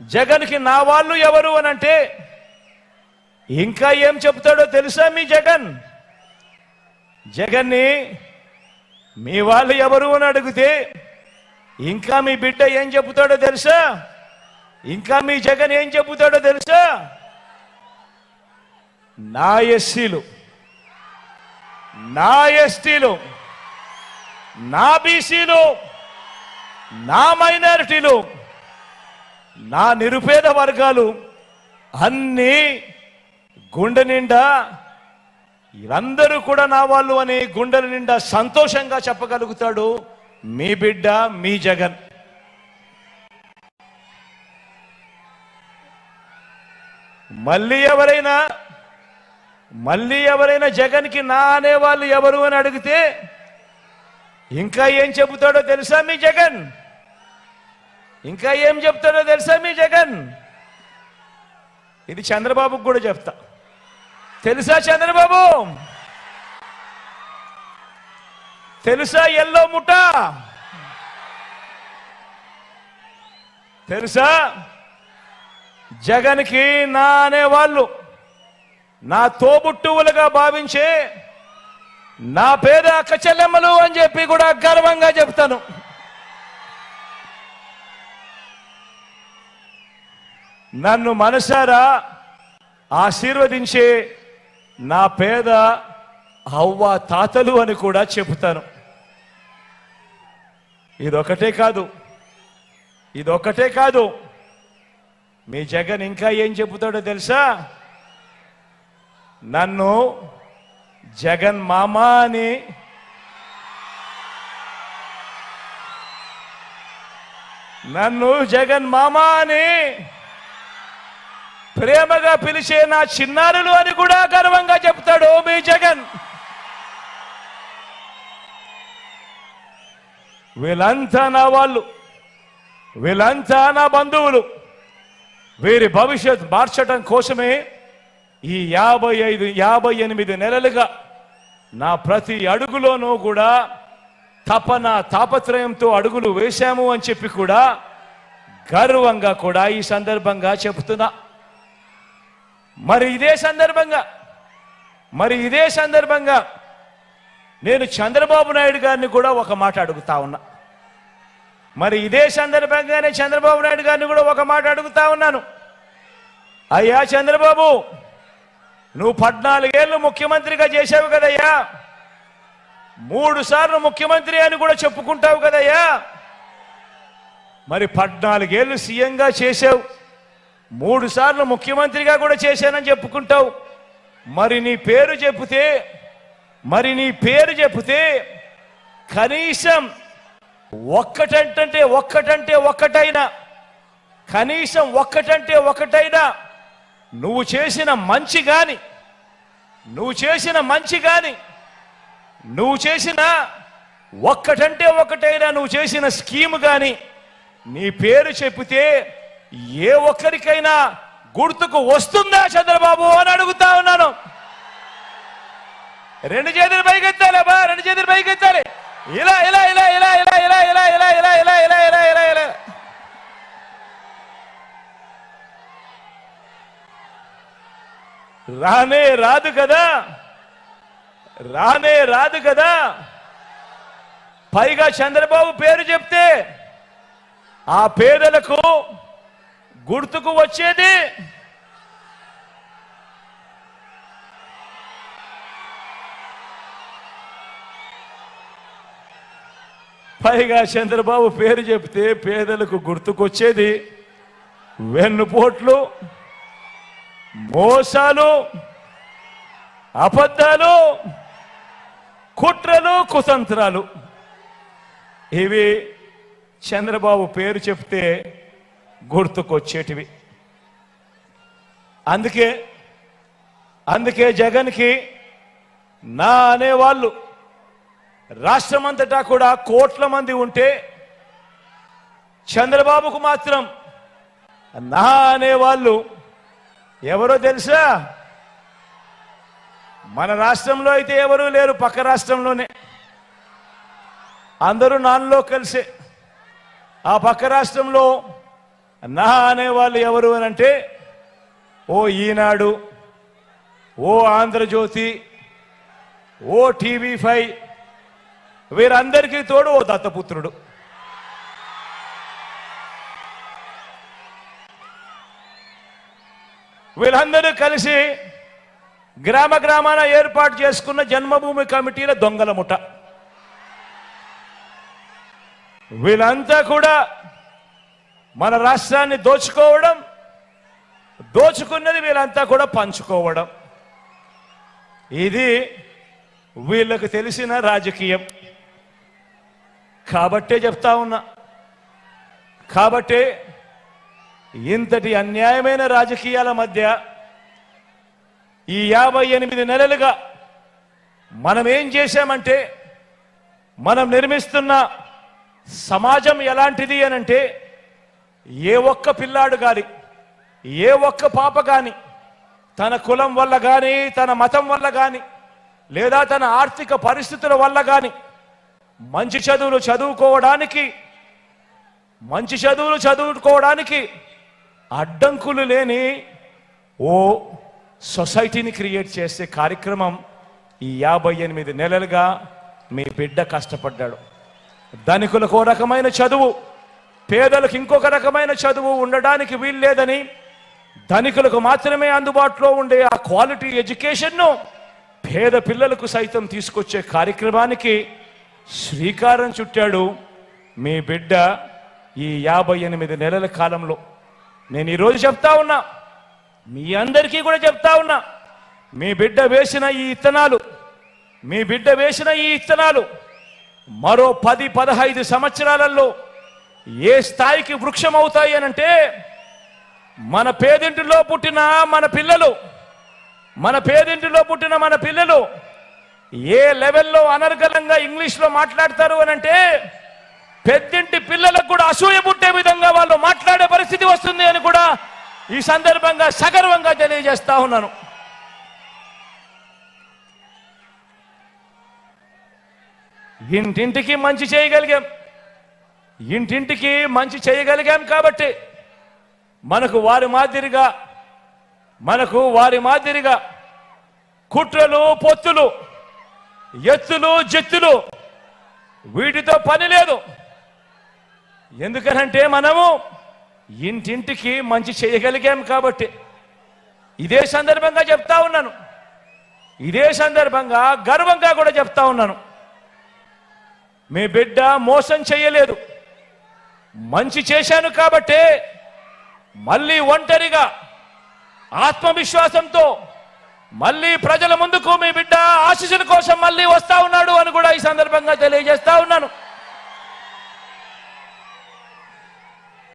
జగన్కి నా వాళ్ళు ఎవరు అని అంటే ఇంకా ఏం చెప్తాడో తెలుసా మీ జగన్? జగన్ని మీ వాళ్ళు ఎవరు అని అడిగితే ఇంకా మీ బిడ్డ ఏం చెబుతాడో తెలుసా? ఇంకా మీ జగన్ ఏం చెబుతాడో తెలుసా? నా ఎస్సీలు నా ఎస్టీలు నా బీసీలు నా మైనారిటీలు నా నిరుపేద వర్గాలు అన్నీ గుండె నిండా వీళ్ళందరూ కూడా నా వాళ్ళు అని గుండెల నిండా సంతోషంగా చెప్పగలుగుతాడు మీ బిడ్డ మీ జగన్. మళ్ళీ ఎవరైనా మళ్ళీ ఎవరైనా జగన్కి నా అనేవాళ్ళు ఎవరు అని అడిగితే ఇంకా ఏం చెబుతాడో తెలుసా మీ జగన్? ఇంకా ఏం చెప్తాడో తెలుసా మీ జగన్? ఇది చంద్రబాబుకు కూడా చెప్తా. తెలుసా చంద్రబాబు? తెలుసా ఎల్లో ముఠ? తెలుసా? జగన్కి నా అనేవాళ్ళు నా తోబుట్టువులుగా భావించే నా పేద అక్క చెల్లెమ్మలు అని చెప్పి కూడా గర్వంగా చెప్తాను. నన్ను మనసారా ఆశీర్వదించే నా పేద అవ్వ తాతలు అని కూడా చెబుతాను. ఇదొకటే కాదు ఇదొకటే కాదు. మీ జగన్ ఇంకా ఏం చెబుతాడో తెలుసా? నన్ను జగన్ మామ అని నన్ను జగన్ మామ అని ప్రేమగా పిలిచే నా చిన్నారులు అని కూడా గర్వంగా చెప్తాడు మీ జగన్. వీళ్ళంతా నా వాళ్ళు. వీళ్ళంతా నా బంధువులు. వీరి భవిష్యత్ మార్చడం కోసమే ఈ యాభై ఐదు యాభై ఎనిమిది నెలలుగా నా ప్రతి అడుగులోనూ కూడా తపన తాపత్రయంతో అడుగులు వేశాము అని చెప్పి కూడా గర్వంగా కూడా ఈ సందర్భంగా చెబుతున్నా మరి ఇదే సందర్భంగా మరి ఇదే సందర్భంగా నేను చంద్రబాబు నాయుడు గారిని కూడా ఒక మాట అడుగుతా ఉన్నా. మరి ఇదే సందర్భంగానే చంద్రబాబు నాయుడు గారిని కూడా ఒక మాట అడుగుతా ఉన్నాను. అయ్యా చంద్రబాబు నువ్వు పద్నాలుగేళ్ళు ముఖ్యమంత్రిగా చేశావు కదయ్యా. మూడు సార్లు ముఖ్యమంత్రి అని కూడా చెప్పుకుంటావు కదయ్యా. మరి పద్నాలుగేళ్ళు సీఎంగా చేసావు మూడు సార్లు ముఖ్యమంత్రిగా కూడా చేశానని చెప్పుకుంటావు. మరి నీ పేరు చెప్తే మరి నీ పేరు చెప్తే కనీసం ఒక్కటంటే ఒక్కటంటే ఒక్కటైనా కనీసం ఒక్కటంటే ఒకటైనా నువ్వు చేసిన మంచి గాని నువ్వు చేసిన మంచి గాని నువ్వు చేసిన ఒక్కటంటే ఒకటైనా నువ్వు చేసిన స్కీమ్ కానీ నీ పేరు చెప్తే ఏ ఒక్కరికైనా గుర్తుకు వస్తుందా చంద్రబాబు అని అడుగుతా ఉన్నాను రెండు చేతులు పైకెత్తాలి బా రెండు చేతులు పైకెత్తాలి ఇలా ఇలా ఇలా ఇలా ఇలా ఇలా ఇలా ఇలా ఇలా ఇలా ఇలా ఇలా ఇలా ఇలా రానే రాదు కదా రానే రాదు కదా పైగా చంద్రబాబు పేరు చెప్తే ఆ పేదలకు గుర్తుకు వచ్చేది? పైగా చంద్రబాబు పేరు చెప్తే పేదలకు గుర్తుకొచ్చేది వెన్నుపోట్లు మోసాలు అబద్ధాలు కుట్రలు కుతంత్రాలు. ఇవి చంద్రబాబు పేరు చెప్తే గుర్తుకొచ్చేటివి. అందుకే అందుకే జగన్కి నా అనేవాళ్ళు రాష్ట్రమంతటా కూడా కోట్ల మంది ఉంటే చంద్రబాబుకు మాత్రం నా అనేవాళ్ళు ఎవరో తెలుసా? మన రాష్ట్రంలో అయితే ఎవరూ లేరు పక్క రాష్ట్రంలోనే. అందరూ నాన్నలో కలిసే. ఆ పక్క రాష్ట్రంలో నా అనేవాళ్ళు ఎవరు అని అంటే ఓ ఈనాడు ఓ ఆంధ్రజ్యోతి ఓ టీవీ ఫైవ్ వీరందరికీ తోడు ఓ దత్తపుత్రుడు. వీళ్ళందరూ కలిసి గ్రామ గ్రామాన ఏర్పాటు చేసుకున్న జన్మభూమి కమిటీల దొంగల ముఠ. వీళ్ళంతా కూడా మన రాష్ట్రాన్ని దోచుకోవడం దోచుకున్నది వీళ్ళంతా కూడా పంచుకోవడం. ఇది వీళ్ళకు తెలిసిన రాజకీయం. కాబట్టే చెప్తా ఉన్నా. కాబట్టి ఇంతటి అన్యాయమైన రాజకీయాల మధ్య ఈ యాభై ఎనిమిది నెలలుగా మనం ఏం చేశామంటే మనం నిర్మిస్తున్న సమాజం ఎలాంటిది అనంటే ఏ ఒక్క పిల్లాడు కానీ ఏ ఒక్క పాప కానీ తన కులం వల్ల కానీ తన మతం వల్ల కానీ లేదా తన ఆర్థిక పరిస్థితుల వల్ల కానీ మంచి చదువులు చదువుకోవడానికి మంచి చదువులు చదువుకోవడానికి అడ్డంకులు లేని ఓ సొసైటీని క్రియేట్ చేసే కార్యక్రమం ఈ యాభై ఎనిమిది నెలలుగా మీ బిడ్డ కష్టపడ్డాడు. ధనికులకు ఓ రకమైన చదువు పేదలకు ఇంకొక రకమైన చదువు ఉండడానికి వీల్లేదని ధనికులకు మాత్రమే అందుబాటులో ఉండే ఆ క్వాలిటీ ఎడ్యుకేషన్ను పేద పిల్లలకు సైతం తీసుకొచ్చే కార్యక్రమానికి శ్రీకారం చుట్టాడు మీ బిడ్డ ఈ యాభై ఎనిమిది నెలల కాలంలో. నేను ఈరోజు చెప్తా ఉన్నా మీ అందరికీ కూడా చెప్తా ఉన్నా మీ బిడ్డ వేసిన ఈ ఇత్తనాలు మీ బిడ్డ వేసిన ఈ ఇత్తనాలు మరో పది పదహైదు సంవత్సరాలలో ఏ స్థాయికి వృక్షం అవుతాయి అనంటే మన పేదింటిలో పుట్టిన మన పిల్లలు మన పేదింటిలో పుట్టిన మన పిల్లలు ఏ లెవెల్లో అనర్గలంగా ఇంగ్లీష్లో మాట్లాడతారు అనంటే పెద్దింటి పిల్లలకు కూడా అసూయ పుట్టే విధంగా వాళ్ళు మాట్లాడే పరిస్థితి వస్తుంది అని కూడా ఈ సందర్భంగా సగర్వంగా తెలియజేస్తా ఉన్నాను. ఇంటింటికి మంచి చేయగలిగాం. ఇంటింటికి మంచి చేయగలిగాం కాబట్టి మనకు వారి మాదిరిగా మనకు వారి మాదిరిగా కుట్రలు పొత్తులు ఎత్తులు జెత్తులు వీటితో పని లేదు. ఎందుకనంటే మనము ఇంటింటికి మంచి చేయగలిగాం కాబట్టి ఇదే సందర్భంగా చెప్తా ఉన్నాను. ఇదే సందర్భంగా గర్వంగా కూడా చెప్తా ఉన్నాను. మీ బిడ్డ మోసం చేయలేదు. మంచి చేశాను కాబట్టే మళ్ళీ ఒంటరిగా ఆత్మవిశ్వాసంతో మళ్ళీ ప్రజల ముందుకు మీ బిడ్డ ఆశీస్సుల కోసం మళ్ళీ వస్తా ఉన్నాడు అని కూడా ఈ సందర్భంగా తెలియజేస్తా ఉన్నాను.